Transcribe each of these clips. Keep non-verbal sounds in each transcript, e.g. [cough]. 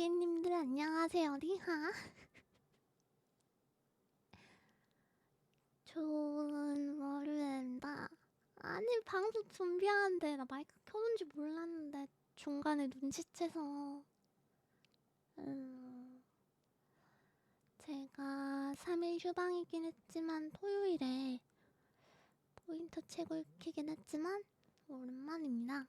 고객님들 안녕하세요. 리하. [laughs] 좋은 월요일입니다. 아니 방송 준비하는데 나 마이크 켜놓은지 몰랐는데 중간에 눈치채서. 음, 제가 3일 휴방이긴 했지만 토요일에 포인트 책을 키긴 했지만 오랜만입니다.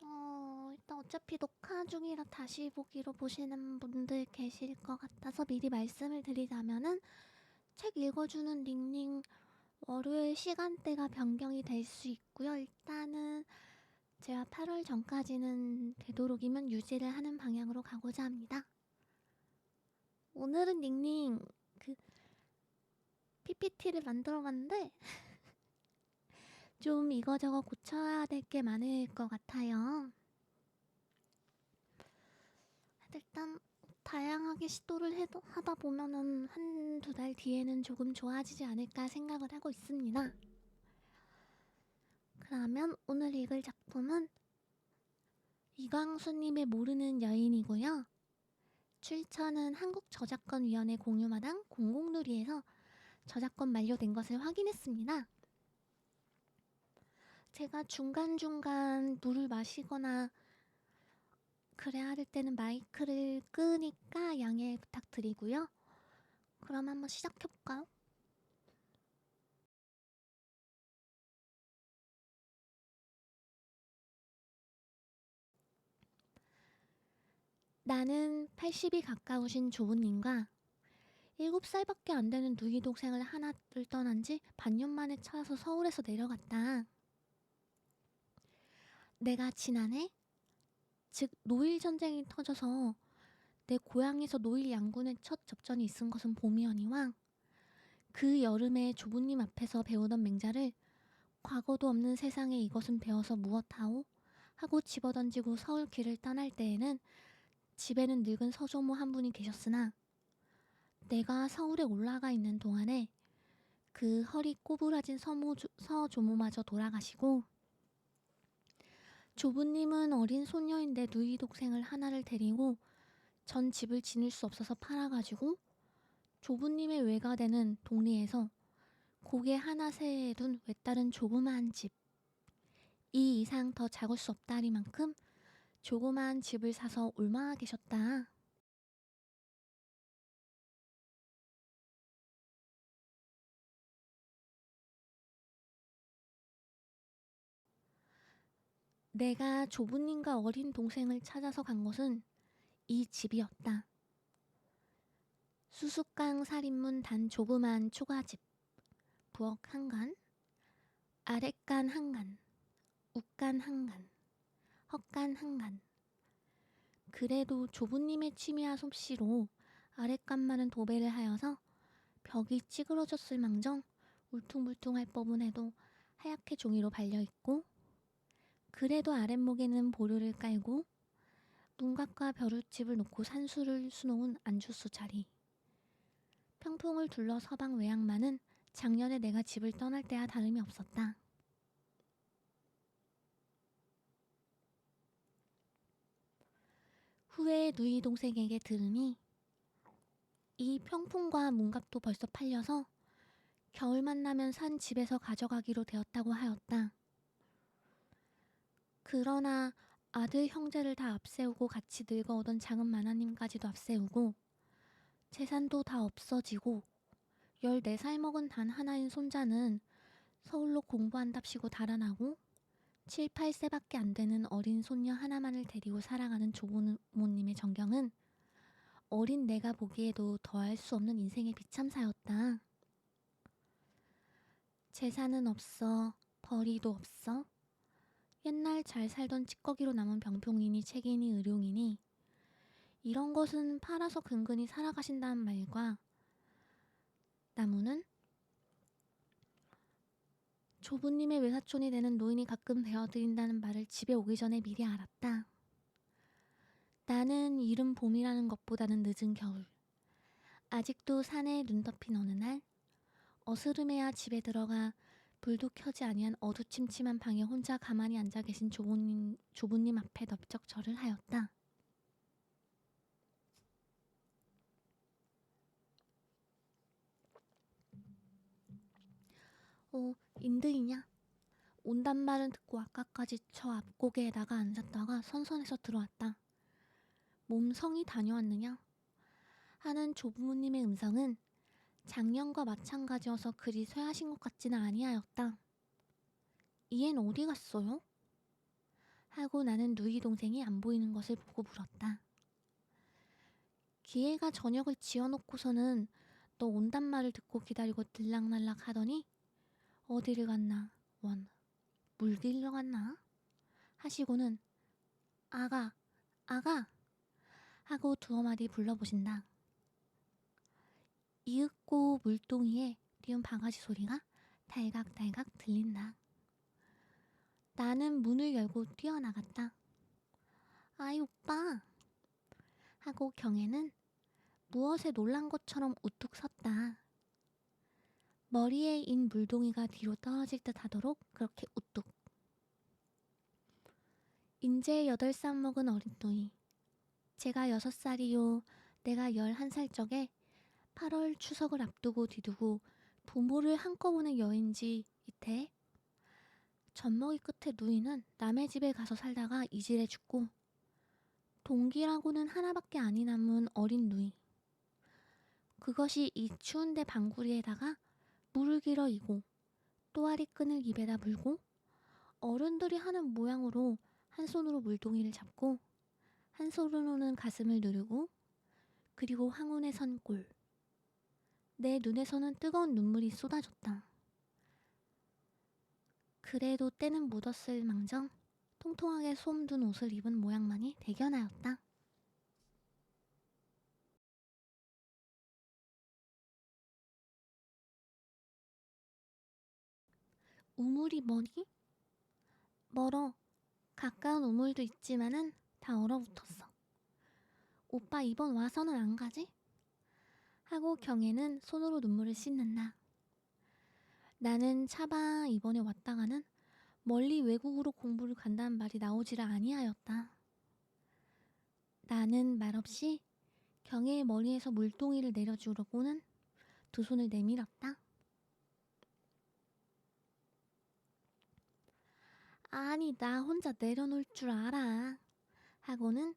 어, 일단 어차피 녹화 중이라 다시 보기로 보시는 분들 계실 것 같아서 미리 말씀을 드리자면은 책 읽어주는 닝닝 월요일 시간대가 변경이 될 수 있고요. 일단은 제가 8월 전까지는 되도록이면 유지를 하는 방향으로 가고자 합니다. 오늘은 닝닝 그 PPT를 만들어 봤는데 [laughs] 좀 이거저거 고쳐야 될 게 많을 것 같아요. 일단 다양하게 시도를 해도, 하다 보면은 한두 달 뒤에는 조금 좋아지지 않을까 생각을 하고 있습니다. 그러면 오늘 읽을 작품은 이광수님의 모르는 여인이고요. 출처는 한국저작권위원회 공유마당 공공누리에서 저작권 만료된 것을 확인했습니다. 제가 중간중간 물을 마시거나 그래야 할 때는 마이크를 끄니까 양해 부탁드리고요. 그럼 한번 시작해볼까요? 나는 80이 가까우신 조부님과 7살밖에 안 되는 누이 동생을 하나둘 떠난 지 반년 만에 찾아서 서울에서 내려갔다. 내가 지난해 즉 노일 전쟁이 터져서 내 고향에서 노일 양군의 첫 접전이 있은 것은 봄이었니와 그 여름에 조부님 앞에서 배우던 맹자를 과거도 없는 세상에 이것은 배워서 무엇하오? 하고 집어던지고 서울 길을 떠날 때에는 집에는 늙은 서조모 한 분이 계셨으나 내가 서울에 올라가 있는 동안에 그 허리 꼬부라진 서모, 서조모마저 돌아가시고 조부님은 어린 소녀인데 누이 동생을 하나를 데리고 전 집을 지닐 수 없어서 팔아가지고 조부님의 외가 되는 동리에서 고개 하나 세에 둔 외다른 조그마한 집. 이 이상 더 작을 수 없다리만큼 조그마한 집을 사서 올마아 계셨다. 내가 조부님과 어린 동생을 찾아서 간 곳은 이 집이었다. 수수깡 살인문 단 조그만 초가집, 부엌 한간, 아랫간 한간, 웃간 한간, 헛간 한간. 그래도 조부님의 취미와 솜씨로 아랫간만은 도배를 하여서 벽이 찌그러졌을 망정 울퉁불퉁할 법은 해도 하얗게 종이로 발려있고 그래도 아랫목에는 보류를 깔고 문각과 벼룻집을 놓고 산수를 수놓은 안주수 자리. 평풍을 둘러 서방 외양만은 작년에 내가 집을 떠날 때와 다름이 없었다. 후에 누이 동생에게 들으니 이 평풍과 문갑도 벌써 팔려서 겨울만 나면 산 집에서 가져가기로 되었다고 하였다. 그러나 아들 형제를 다 앞세우고 같이 늙어오던 장은 마나님까지도 앞세우고 재산도 다 없어지고 14살 먹은 단 하나인 손자는 서울로 공부한답시고 달아나고 7, 8세밖에 안 되는 어린 손녀 하나만을 데리고 살아가는 조부모님의 정경은 어린 내가 보기에도 더할 수 없는 인생의 비참사였다. 재산은 없어, 벌이도 없어, 옛날 잘 살던 찌꺼기로 남은 병평이니 책이니 의룡이니 이런 것은 팔아서 근근히 살아가신다는 말과 나무는 조부님의 외사촌이 되는 노인이 가끔 베어드린다는 말을 집에 오기 전에 미리 알았다. 나는 이른 봄이라는 것보다는 늦은 겨울. 아직도 산에 눈 덮인 어느 날 어스름해야 집에 들어가 불도 켜지 아니한 어두침침한 방에 혼자 가만히 앉아 계신 조부님, 조부님 앞에 넓적 절을 하였다. 어, 인드이냐? 온단 말은 듣고 아까까지 저 앞고개에다가 앉았다가 선선해서 들어왔다. 몸 성이 다녀왔느냐? 하는 조부모님의 음성은 작년과 마찬가지여서 그리 쇠하신 것 같지는 아니하였다. 이엔 어디 갔어요? 하고 나는 누이 동생이 안 보이는 것을 보고 물었다. 기회가 저녁을 지어놓고서는 너 온단 말을 듣고 기다리고 들락날락 하더니 어디를 갔나 원 물길러 갔나 하시고는 아가 아가 하고 두어 마디 불러보신다. 이윽고 물동이에 띄운 바가지 소리가 달각달각 들린다. 나는 문을 열고 뛰어나갔다. 아이 오빠 하고 경애는 무엇에 놀란 것처럼 우뚝 섰다. 머리에 인 물동이가 뒤로 떨어질 듯 하도록 그렇게 우뚝. 인제 여덟 살 먹은 어린 누이. 제가 여섯 살이요. 내가 열한 살 적에 8월 추석을 앞두고 뒤두고 부모를 한꺼번에 여인 지 이태 젖먹이 끝에 누이는 남의 집에 가서 살다가 이질해 죽고 동기라고는 하나밖에 아니 남은 어린 누이. 그것이 이 추운데 방구리에다가 물을 길어 이고 또아리 끈을 입에다 물고 어른들이 하는 모양으로 한 손으로 물동이를 잡고 한 손으로는 가슴을 누르고 그리고 황혼의 선골 내 눈에서는 뜨거운 눈물이 쏟아졌다. 그래도 때는 묻었을 망정 통통하게 솜든 옷을 입은 모양만이 대견하였다. 우물이 뭐니? 멀어. 가까운 우물도 있지만은 다 얼어붙었어. 오빠 이번 와서는 안 가지? 하고 경애는 손으로 눈물을 씻는다. 나는 차바 이번에 왔다가는 멀리 외국으로 공부를 간다는 말이 나오지를 아니하였다. 나는 말없이 경애의 머리에서 물동이를 내려주려고는 두 손을 내밀었다. 아니 나 혼자 내려놓을 줄 알아. 하고는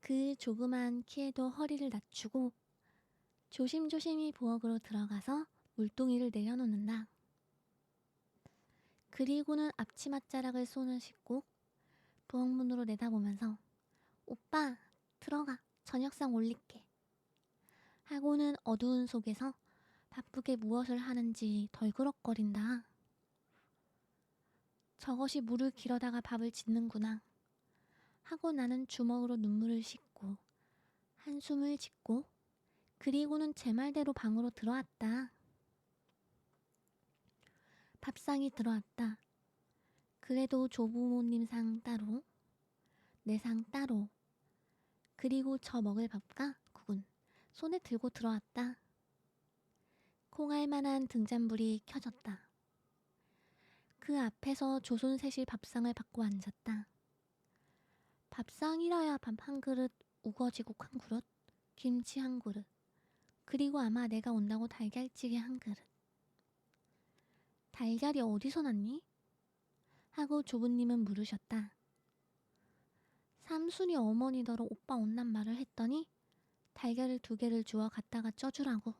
그 조그만 키에도 허리를 낮추고 조심조심히 부엌으로 들어가서 물동이를 내려놓는다. 그리고는 앞치맛자락을 손을 씻고 부엌문으로 내다보면서 오빠 들어가 저녁상 올릴게 하고는 어두운 속에서 바쁘게 무엇을 하는지 덜그럭거린다. 저것이 물을 길어다가 밥을 짓는구나 하고 나는 주먹으로 눈물을 씻고 한숨을 짓고 그리고는 제 말대로 방으로 들어왔다. 밥상이 들어왔다. 그래도 조부모님 상 따로, 내 상 따로, 그리고 저 먹을 밥과 국은 손에 들고 들어왔다. 콩알만한 등잔불이 켜졌다. 그 앞에서 조선 셋이 밥상을 받고 앉았다. 밥상이라야 밥 한 그릇, 우거지국 한 그릇, 김치 한 그릇, 그리고 아마 내가 온다고 달걀찌개 한 그릇. 달걀이 어디서 났니? 하고 조부님은 물으셨다. 삼순이 어머니더러 오빠 온단 말을 했더니 달걀을 두 개를 주어 갖다가 쪄주라고.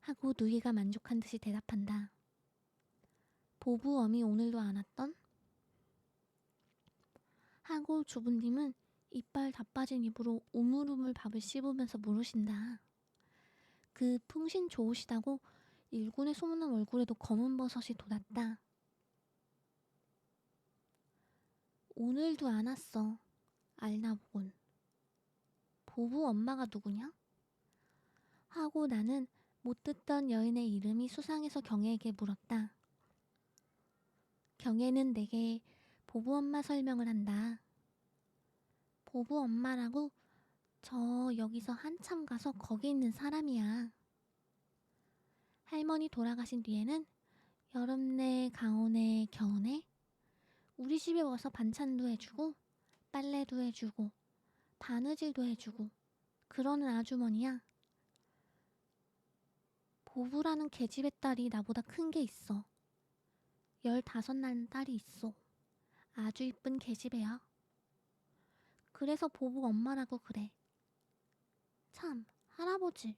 하고 누이가 만족한 듯이 대답한다. 보부엄이 오늘도 안 왔던? 하고 조부님은 이빨 다 빠진 입으로 우물우물 밥을 씹으면서 물으신다. 그 풍신 좋으시다고 일군에 소문난 얼굴에도 검은 버섯이 돋았다. 오늘도 안 왔어. 알나 보군. 보부 엄마가 누구냐? 하고 나는 못 듣던 여인의 이름이 수상해서 경애에게 물었다. 경애는 내게 보부 엄마 설명을 한다. 보부 엄마라고 저 여기서 한참 가서 거기 있는 사람이야. 할머니 돌아가신 뒤에는 여름내, 가을내, 겨울내 우리 집에 와서 반찬도 해주고 빨래도 해주고 바느질도 해주고 그러는 아주머니야. 보부라는 계집애 딸이 나보다 큰 게 있어. 열다섯 날 딸이 있어. 아주 이쁜 계집애야. 그래서 보부 엄마라고 그래. 참, 할아버지.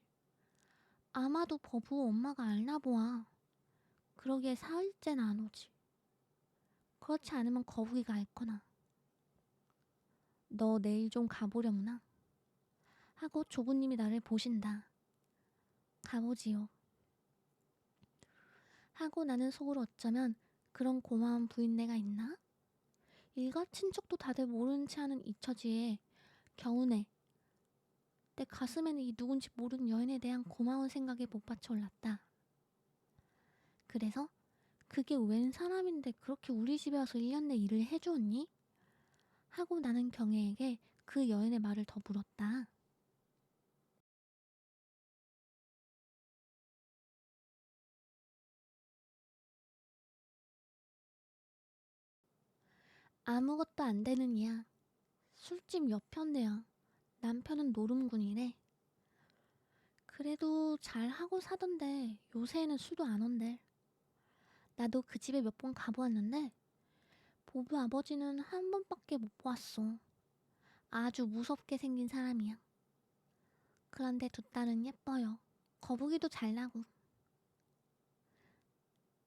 아마도 버부 엄마가 알나 보아. 그러기에 사흘째는 안 오지. 그렇지 않으면 거북이가 알거나. 너 내일 좀 가보려무나? 하고 조부님이 나를 보신다. 가보지요. 하고 나는 속으로 어쩌면 그런 고마운 부인네가 있나? 일가 친척도 다들 모르는 채 하는 이 처지에 겨우내 내 가슴에는 이 누군지 모르는 여인에 대한 고마운 생각이 못받쳐 올랐다. 그래서 그게 웬 사람인데 그렇게 우리 집에 와서 1년 내 일을 해주었니? 하고 나는 경애에게 그 여인의 말을 더 물었다. 아무것도 안 되는 이야. 술집 옆편네야. 남편은 노름군이래. 그래도 잘 하고 사던데 요새는 술도 안 온대. 나도 그 집에 몇 번 가보았는데 보부 아버지는 한 번밖에 못 보았어. 아주 무섭게 생긴 사람이야. 그런데 두 딸은 예뻐요. 거북이도 잘 나고.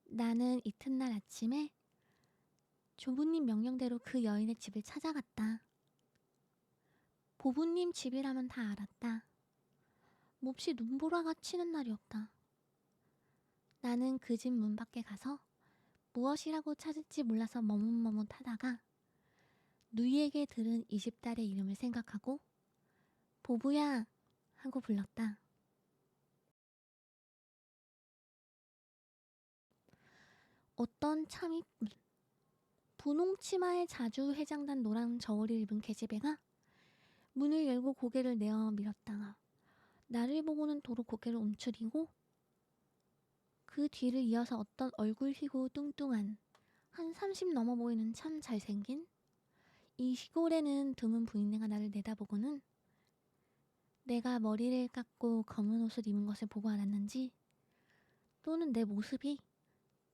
나는 이튿날 아침에 조부님 명령대로 그 여인의 집을 찾아갔다. 보부님 집이라면 다 알았다. 몹시 눈보라가 치는 날이었다. 나는 그 집 문 밖에 가서 무엇이라고 찾을지 몰라서 머뭇머뭇하다가 누이에게 들은 이집 딸의 이름을 생각하고 보부야 하고 불렀다. 어떤 참 이쁜 분홍 치마에 자주 해장단 노란 저울을 입은 계집애가 문을 열고 고개를 내어 밀었다가 나를 보고는 도로 고개를 움츠리고 그 뒤를 이어서 어떤 얼굴 휘고 뚱뚱한 한 30 넘어 보이는 참 잘생긴 이 시골에는 드문 부인네가 나를 내다보고는 내가 머리를 깎고 검은 옷을 입은 것을 보고 알았는지 또는 내 모습이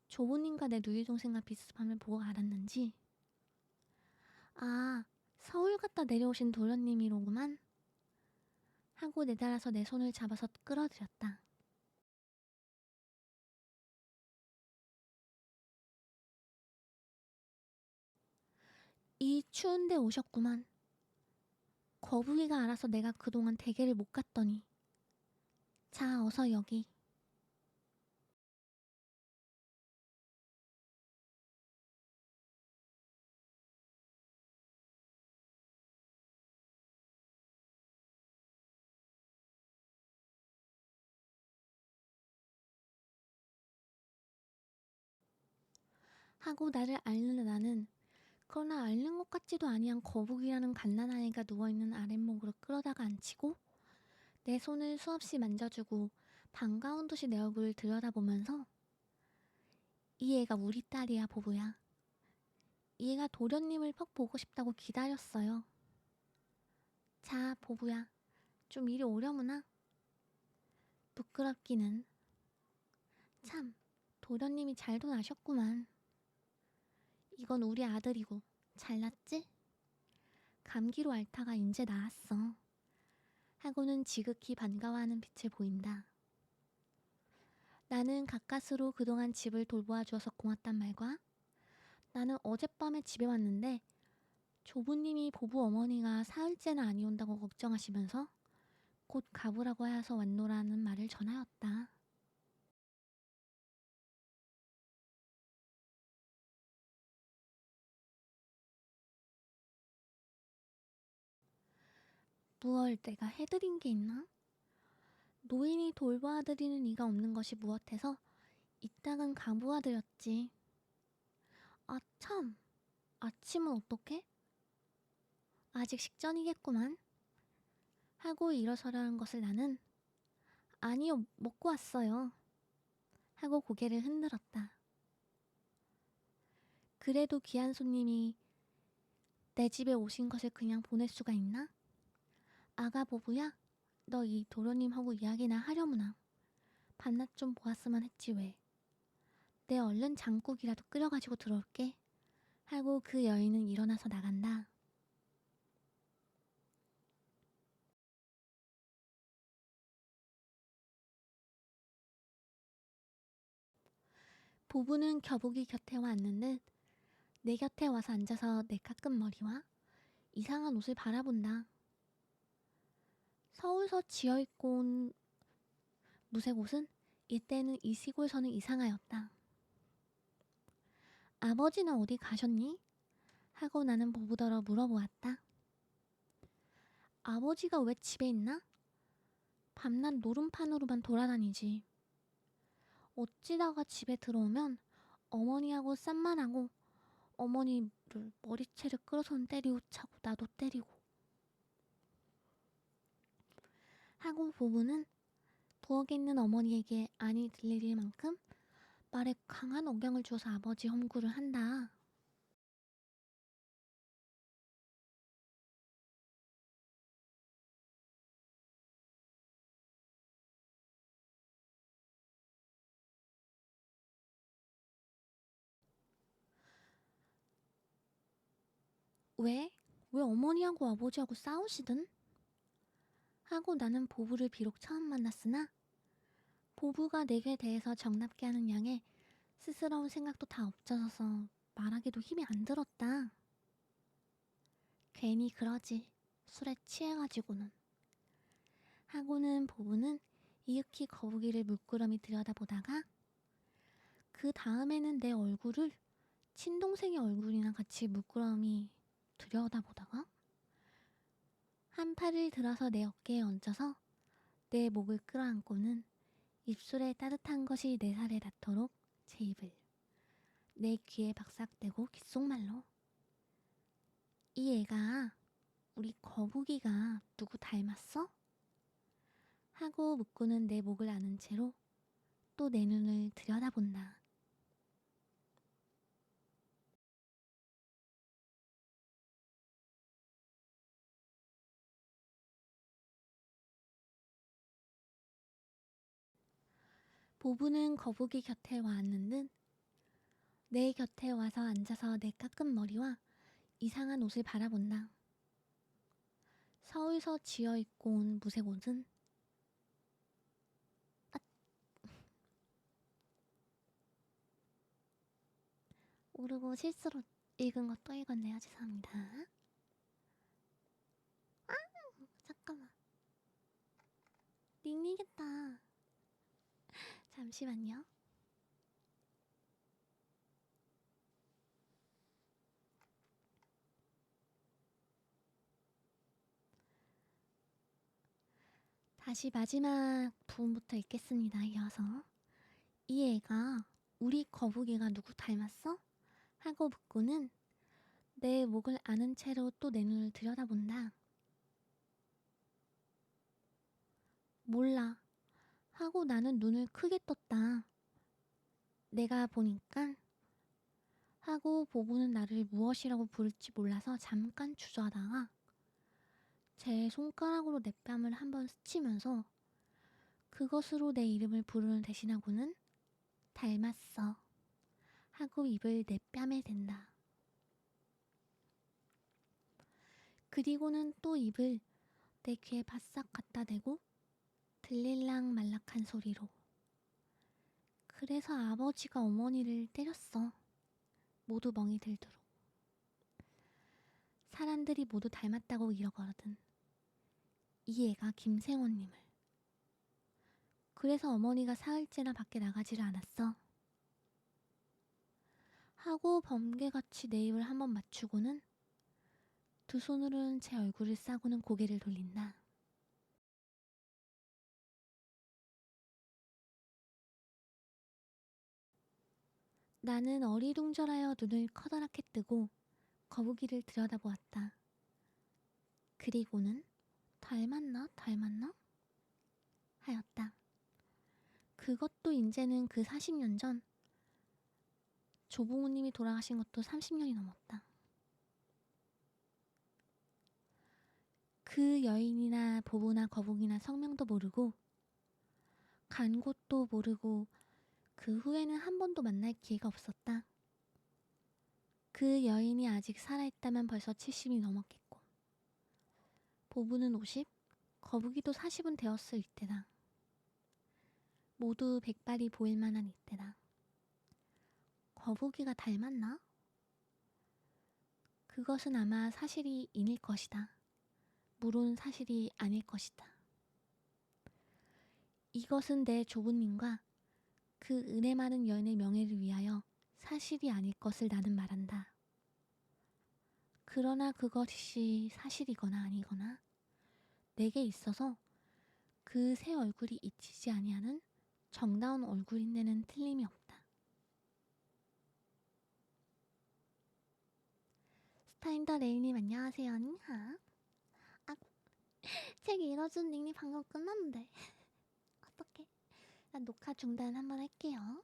조부님과 내 누이 동생과 비슷함을 보고 알았는지 아 서울 갔다 내려오신 도련님이로구만 하고 내달아서 내 손을 잡아서 끌어들였다. 이 추운데 오셨구만. 거북이가 알아서 내가 그동안 대게를 못 갔더니. 자, 어서 여기. 하고 나를 앓는 나는 그러나 앓는 것 같지도 아니한 거북이라는 갓난아이가 누워있는 아랫목으로 끌어다가 앉히고 내 손을 수없이 만져주고 반가운 듯이 내 얼굴을 들여다보면서 이 애가 우리 딸이야 보부야. 이 애가 도련님을 퍽 보고 싶다고 기다렸어요. 자 보부야. 좀 이리 오려무나? 부끄럽기는. 참 도련님이 잘도 나셨구만 이건 우리 아들이고 잘났지? 감기로 앓다가 인제 나았어. 하고는 지극히 반가워하는 빛을 보인다. 나는 가까스로 그동안 집을 돌보아 주어서 고맙단 말과 나는 어젯밤에 집에 왔는데 조부님이 보부 어머니가 사흘째나 아니 온다고 걱정하시면서 곧 가보라고 하여서 왔노라는 말을 전하였다. 무얼 내가 해드린 게 있나? 노인이 돌보아드리는 이가 없는 것이 무엇해서 이따금 가보아드렸지. 아 참, 아침은 어떻게? 아직 식전이겠구만. 하고 일어서려는 것을 나는 아니요, 먹고 왔어요. 하고 고개를 흔들었다. 그래도 귀한 손님이 내 집에 오신 것을 그냥 보낼 수가 있나? 아가 보부야, 너 이 도련님하고 이야기나 하려무나. 밤낮 좀 보았으면 했지 왜. 내 얼른 장국이라도 끓여가지고 들어올게. 하고 그 여인은 일어나서 나간다. 보부는 겨복이 곁에 와 앉는 듯 내 곁에 와서 앉아서 내 깎은 머리와 이상한 옷을 바라본다. 서울서 지어 입고 온 무색 옷은 이때는 이 시골서는 이상하였다. 아버지는 어디 가셨니? 하고 나는 보부더러 물어보았다. 아버지가 왜 집에 있나? 밤낮 노름판으로만 돌아다니지. 어찌다가 집에 들어오면 어머니하고 쌈만하고 어머니를 머리채를 끌어선 때리고 차고 나도 때리고 하고 보부는 부엌에 있는 어머니에게 안이 들릴 만큼 말에 강한 억양을 주어서 아버지 험구를 한다. 왜? 왜 어머니하고 아버지하고 싸우시든? 하고 나는 보부를 비록 처음 만났으나 보부가 내게 대해서 정답게 하는 양에 스스러운 생각도 다 없어져서 말하기도 힘이 안 들었다. 괜히 그러지. 술에 취해가지고는. 하고는 보부는 이윽히 거북이를 물끄러미 들여다보다가 그 다음에는 내 얼굴을 친동생의 얼굴이랑 같이 물끄러미 들여다보다가 한 팔을 들어서 내 어깨에 얹어서 내 목을 끌어안고는 입술에 따뜻한 것이 내 살에 닿도록 제 입을 내 귀에 박삭대고 귓속말로 이 애가 우리 거북이가 누구 닮았어? 하고 묻고는 내 목을 아는 채로 또 내 눈을 들여다본다. 보부는 거북이 곁에 와 앉는 듯 내 곁에 와서 앉아서 내 깎은 머리와 이상한 옷을 바라본다. 서울서 지어 입고 온 무색 옷은 아, 모르고 실수로 읽은 거또 읽었네요. 죄송합니다. 아, 잠깐만. 닝닝했다. 잠시만요. 다시 마지막 부분부터 읽겠습니다. 이어서 이 애가 우리 거북이가 누구 닮았어? 하고 묻고는 내 목을 아는 채로 또 내 눈을 들여다본다. 몰라. 하고 나는 눈을 크게 떴다. 내가 보니까 하고 보부는 나를 무엇이라고 부를지 몰라서 잠깐 주저하다가 제 손가락으로 내 뺨을 한번 스치면서 그것으로 내 이름을 부르는 대신하고는 닮았어 하고 입을 내 뺨에 댄다. 그리고는 또 입을 내 귀에 바싹 갖다 대고 들릴랑 말락한 소리로 그래서 아버지가 어머니를 때렸어. 모두 멍이 들도록. 사람들이 모두 닮았다고 이러거든. 이 애가 김생원님을. 그래서 어머니가 사흘째나 밖에 나가지를 않았어. 하고 번개같이 내 입을 한번 맞추고는 두 손으로는 제 얼굴을 싸고는 고개를 돌린다. 나는 어리둥절하여 눈을 커다랗게 뜨고 거북이를 들여다보았다. 그리고는 닮았나 닮았나 하였다. 그것도 이제는 그 40년 전 조부모님이 돌아가신 것도 30년이 넘었다. 그 여인이나 보부나 거북이나 성명도 모르고 간 곳도 모르고 그 후에는 한 번도 만날 기회가 없었다. 그 여인이 아직 살아있다면 벌써 70이 넘었겠고 보부는 50, 거북이도 40은 되었을 이때다. 모두 백발이 보일 만한 이때다. 거북이가 닮았나? 그것은 아마 사실이 인일 것이다. 물론 사실이 아닐 것이다. 이것은 내 조부님과 그 은혜 많은 여인의 명예를 위하여 사실이 아닐 것을 나는 말한다. 그러나 그것이 사실이거나 아니거나 내게 있어서 그 새 얼굴이 잊히지 아니하는 정다운 얼굴인 데는 틀림이 없다. 스타인더 레이님 안녕하세요. 닝하. 아, [laughs] 책 읽어준 닉님 방금 끝났는데. 난 녹화 중단 한번 할게요.